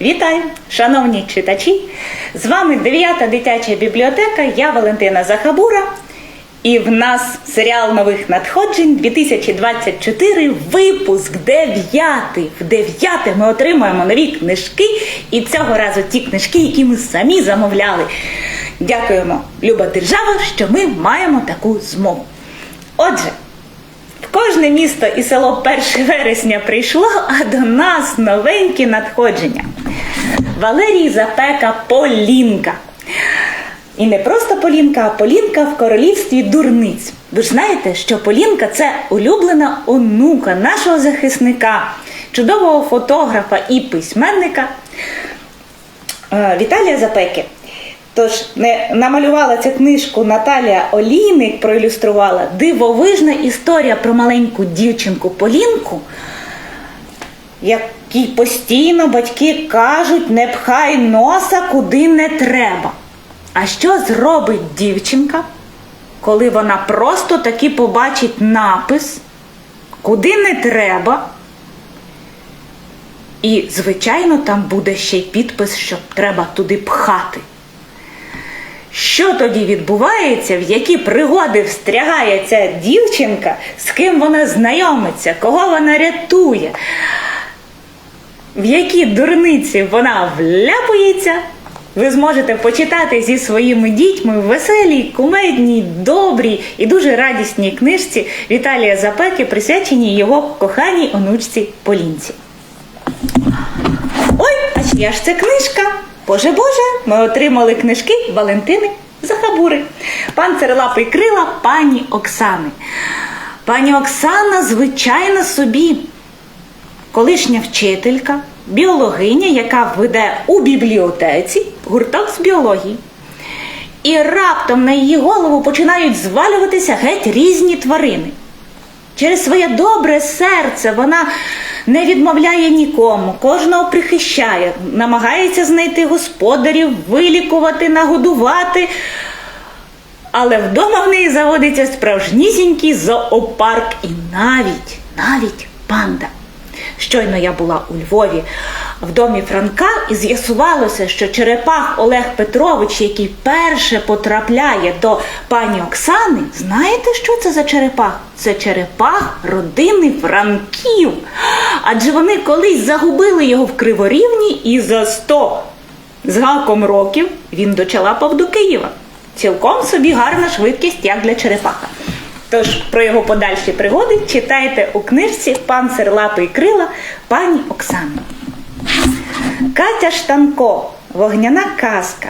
Вітаю, шановні читачі! З вами 9 дитяча бібліотека. Я Валентина Захабура. І в нас серіал нових надходжень 2024, випуск 9. В 9 ми отримуємо нові книжки. І цього разу ті книжки, які ми самі замовляли. Дякуємо, Люба Держава, що ми маємо таку змогу. Отже, в кожне місто і село 1 вересня прийшло, а до нас новенькі надходження. Валерій Запека Полінка. І не просто Полінка, а Полінка в королівстві дурниць. Ви ж знаєте, що Полінка це улюблена онука нашого захисника, чудового фотографа і письменника е, Віталія Запеки. Тож не намалювала цю книжку Наталія Олійник, проілюструвала дивовижна історія про маленьку дівчинку Полінку, якій постійно батьки кажуть, не пхай носа куди не треба. А що зробить дівчинка, коли вона просто таки побачить напис, куди не треба? І, звичайно, там буде ще й підпис, що треба туди пхати. Що тоді відбувається, в які пригоди встрягає ця дівчинка, з ким вона знайомиться, кого вона рятує, в які дурниці вона вляпується, ви зможете почитати зі своїми дітьми в веселій, кумедній, добрій і дуже радісній книжці Віталія Запеки, присвяченій його коханій онучці Полінці. Ой, а чия ж це книжка? Боже Боже, ми отримали книжки Валентини Захабури, панцерлапий крила пані Оксани. Пані Оксана, звичайно, собі колишня вчителька, біологиня, яка веде у бібліотеці гурток з біології. І раптом на її голову починають звалюватися геть різні тварини. Через своє добре серце вона не відмовляє нікому, кожного прихищає, намагається знайти господарів, вилікувати, нагодувати. Але вдома в неї заводиться справжнісінький зоопарк і навіть, навіть панда. Щойно я була у Львові в домі Франка і з'ясувалося, що черепах Олег Петрович, який перше потрапляє до пані Оксани, знаєте, що це за черепах? Це черепах родини Франків. Адже вони колись загубили його в Криворівні і за сто з гаком років він дочалапав до Києва. Цілком собі гарна швидкість, як для черепаха. Тож про його подальші пригоди читайте у книжці Панцир лапи і крила пані Оксани. Катя Штанко Вогняна казка.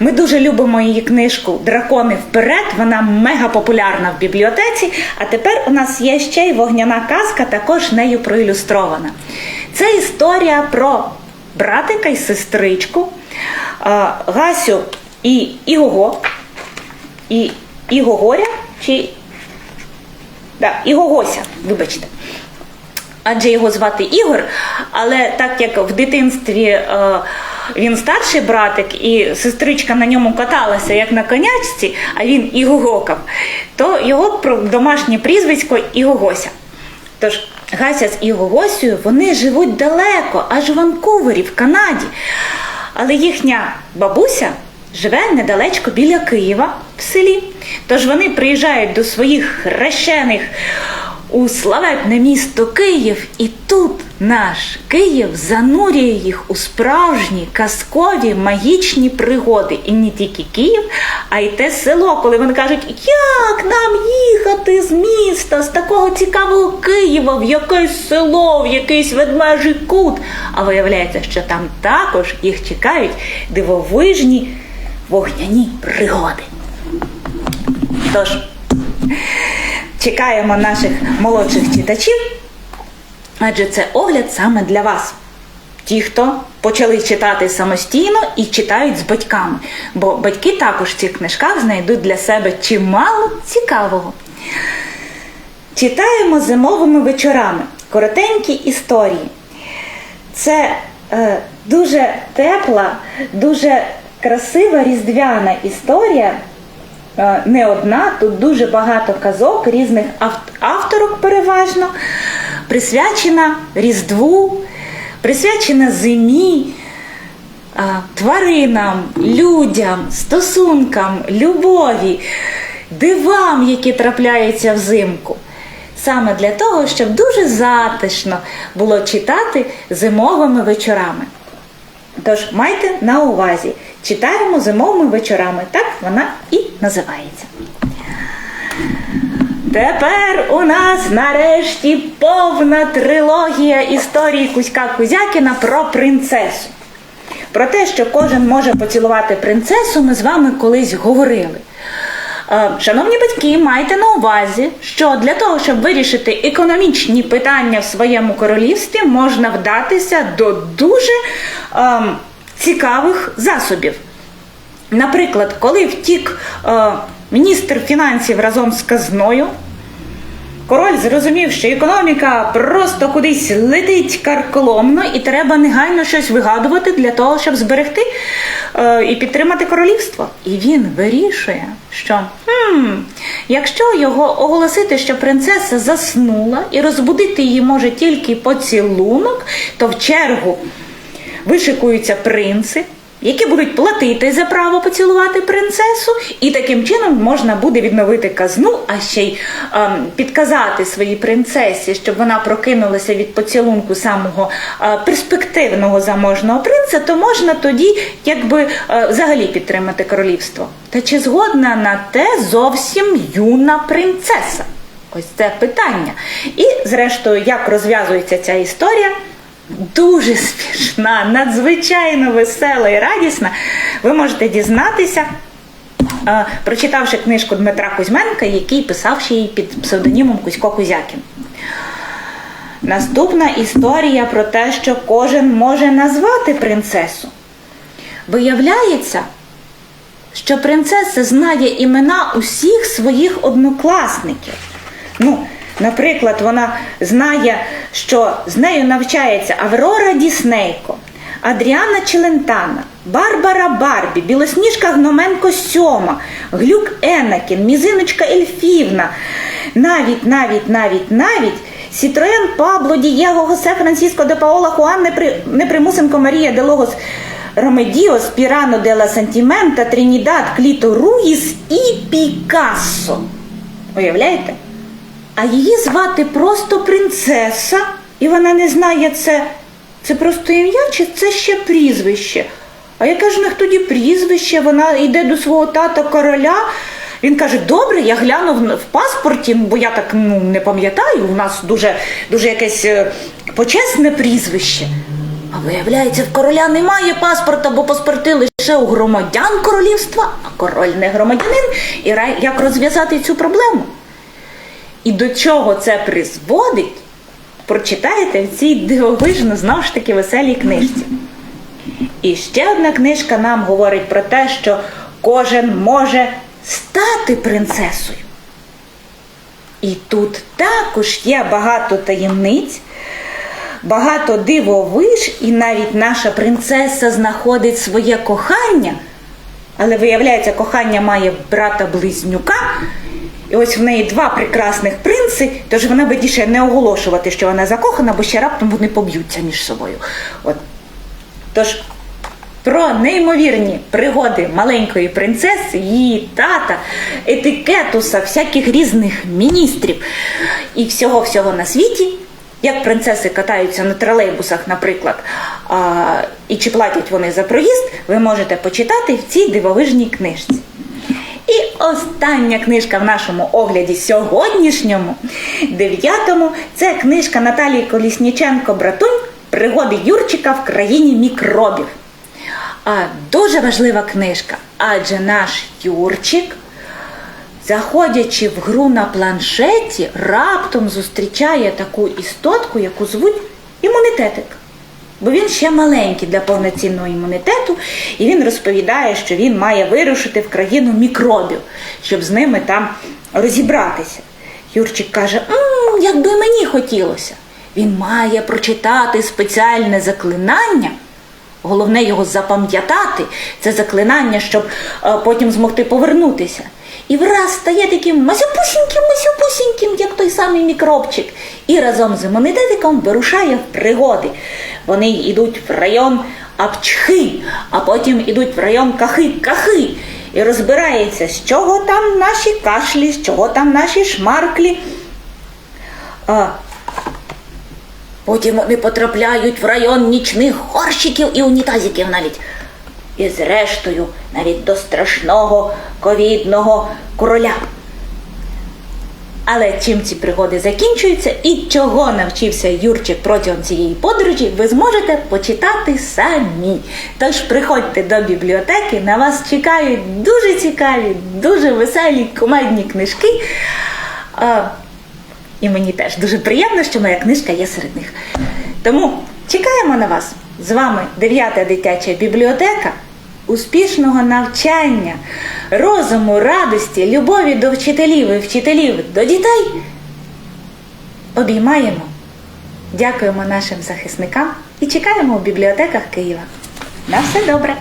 Ми дуже любимо її книжку Дракони вперед. Вона мега популярна в бібліотеці. А тепер у нас є ще й вогняна казка, також нею проілюстрована. Це історія про братика і сестричку Гасю і Ігого. І Ігогоря чи Да, Ігогося, вибачте. Адже його звати Ігор, але так як в дитинстві е, він старший братик, і сестричка на ньому каталася, як на конячці, а він Ігогокав, то його домашнє прізвисько Ігогося. Тож Гася з Ігогосею вони живуть далеко, аж у Ванкувері, в Канаді. Але їхня бабуся живе недалечко біля Києва в селі. Тож вони приїжджають до своїх хрещених у славетне місто Київ, і тут наш Київ занурює їх у справжні казкові магічні пригоди. І не тільки Київ, а й те село, коли вони кажуть, як нам їхати з міста, з такого цікавого Києва, в якесь село, в якийсь ведмежий кут. А виявляється, що там також їх чекають дивовижні вогняні пригоди. Тож, чекаємо наших молодших читачів, адже це огляд саме для вас. Ті, хто почали читати самостійно і читають з батьками, бо батьки також в цих книжках знайдуть для себе чимало цікавого. Читаємо зимовими вечорами коротенькі історії. Це е, дуже тепла, дуже красива різдвяна історія. Е, Не одна, тут дуже багато казок різних авторок переважно, присвячена Різдву, присвячена зимі, тваринам, людям, стосункам, любові, дивам, які трапляються взимку. Саме для того, щоб дуже затишно було читати зимовими вечорами. Тож майте на увазі, читаємо зимовими вечорами. Так вона і називається. Тепер у нас нарешті повна трилогія історії Кузька Кузякіна про принцесу. Про те, що кожен може поцілувати принцесу, ми з вами колись говорили. Е, Шановні батьки, майте на увазі, що для того, щоб вирішити економічні питання в своєму королівстві, можна вдатися до дуже ем, цікавих засобів. Наприклад, коли втік е, міністр фінансів разом з казною, король зрозумів, що економіка просто кудись летить карколомно, і треба негайно щось вигадувати для того, щоб зберегти е, і підтримати королівство. І він вирішує, що хм, якщо його оголосити, що принцеса заснула, і розбудити її може тільки поцілунок, то в чергу вишикуються принци, які будуть платити за право поцілувати принцесу, і таким чином можна буде відновити казну, а ще й ем, підказати своїй принцесі, щоб вона прокинулася від поцілунку самого е, перспективного заможного принца, то можна тоді якби е, взагалі підтримати королівство. Та чи згодна на те зовсім юна принцеса? Ось це питання. І, зрештою, як розв'язується ця історія, дуже смішна, надзвичайно весела і радісна, ви можете дізнатися, е, прочитавши книжку Дмитра Кузьменка, який писав ще її під псевдонімом Кузько Кузякін. Наступна історія про те, що кожен може назвати принцесу. Виявляється, що принцеса знає імена усіх своїх однокласників. Ну, наприклад, вона знає, що з нею навчається Аврора Діснейко, Адріана Челентана, Барбара Барбі, Білосніжка Гноменко Сьома, Глюк Енакін, Мізиночка Ельфівна. Навіть, навіть, навіть, навіть Сітроен Пабло Дієго Хосе Франциско де Паола Хуан Непри- Непримусенко Марія де Логос Ромедіос, Пірано де ла Сантімента, Тринідад, Кліто Руїс і Пікассо. Уявляєте? А її звати просто принцеса, і вона не знає це. Це просто ім'я чи це ще прізвище? А яке ж в них тоді прізвище? Вона йде до свого тата короля. Він каже: добре, я гляну в, паспорті, бо я так ну, не пам'ятаю, у нас дуже, дуже якесь е, почесне прізвище. А виявляється, в короля немає паспорта, бо паспорти лише у громадян королівства, а король не громадянин. І як розв'язати цю проблему? І до чого це призводить, прочитаєте в цій дивовижно знову ж таки веселій книжці. І ще одна книжка нам говорить про те, що кожен може стати принцесою. І тут також є багато таємниць, багато дивовиж, і навіть наша принцеса знаходить своє кохання. Але виявляється, кохання має брата-близнюка. І ось в неї два прекрасних принци, тож вона більше не оголошувати, що вона закохана, бо ще раптом вони поб'ються між собою. От. Тож про неймовірні пригоди маленької принцеси, її тата, етикетуса, всяких різних міністрів і всього-всього на світі. Як принцеси катаються на тролейбусах, наприклад, а, і чи платять вони за проїзд, ви можете почитати в цій дивовижній книжці. І остання книжка в нашому огляді сьогоднішньому, дев'ятому, це книжка Наталії Колісніченко Братунь Пригоди Юрчика в країні мікробів. А дуже важлива книжка, адже наш Юрчик, заходячи в гру на планшеті, раптом зустрічає таку істотку, яку звуть імунітетик. Бо він ще маленький для повноцінного імунітету, і він розповідає, що він має вирушити в країну мікробів, щоб з ними там розібратися. Юрчик каже: «М, якби мені хотілося. Він має прочитати спеціальне заклинання. Головне його запам'ятати, це заклинання, щоб е, потім змогти повернутися. І враз стає таким масюпусіньким, масюпусіньким, як той самий мікробчик. І разом з імунітетиком вирушає в пригоди. Вони йдуть в район апчхи, а потім ідуть в район кахи, кахи. І розбирається, з чого там наші кашлі, з чого там наші шмарклі. А, Потім вони потрапляють в район нічних горщиків і унітазиків навіть. І зрештою навіть до страшного ковідного короля. Але чим ці пригоди закінчуються і чого навчився Юрчик протягом цієї подорожі, ви зможете почитати самі. Тож приходьте до бібліотеки, на вас чекають дуже цікаві, дуже веселі кумедні книжки. А, і мені теж дуже приємно, що моя книжка є серед них. Тому чекаємо на вас. З вами 9 дитяча бібліотека. Успішного навчання, розуму, радості, любові до вчителів і вчителів до дітей. Обіймаємо, дякуємо нашим захисникам і чекаємо у бібліотеках Києва. На все добре!